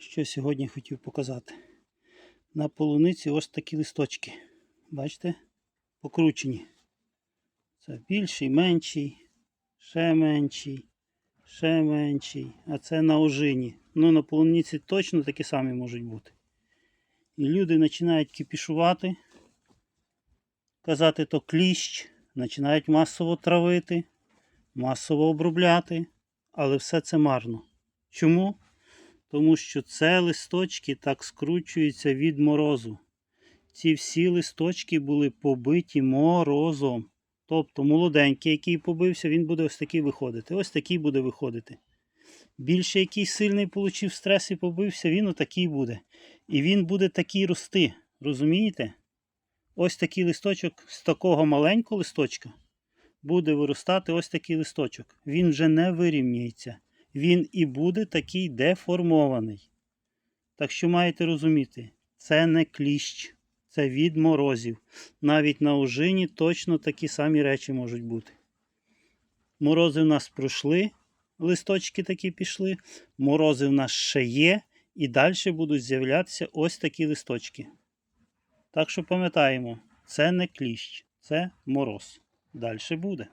Що сьогодні хотів показати. На полуниці ось такі листочки. Бачите? Покручені. Це більший, менший, ще менший, ще менший. А це на ожині. Ну на полуниці точно такі самі можуть бути. І люди починають кипішувати, казати то кліщ, починають масово травити, масово обробляти, але все це марно. Чому? Тому що це листочки так скручуються від морозу. Ці всі листочки були побиті морозом. Тобто молоденький, який побився, він буде ось такий виходити. Ось такий буде виходити. Більше який сильний получив стрес і побився, він отакий буде. І він буде такий рости. Розумієте? Ось такий листочок з такого маленького листочка буде виростати ось такий листочок. Він вже не вирівнюється. Він і буде такий деформований. Так що маєте розуміти, це не кліщ, це від морозів. Навіть на ожині точно такі самі речі можуть бути. Морози в нас пройшли, листочки такі пішли, морози в нас ще є, і далі будуть з'являтися ось такі листочки. Так що пам'ятаємо, це не кліщ, це мороз. Далі буде.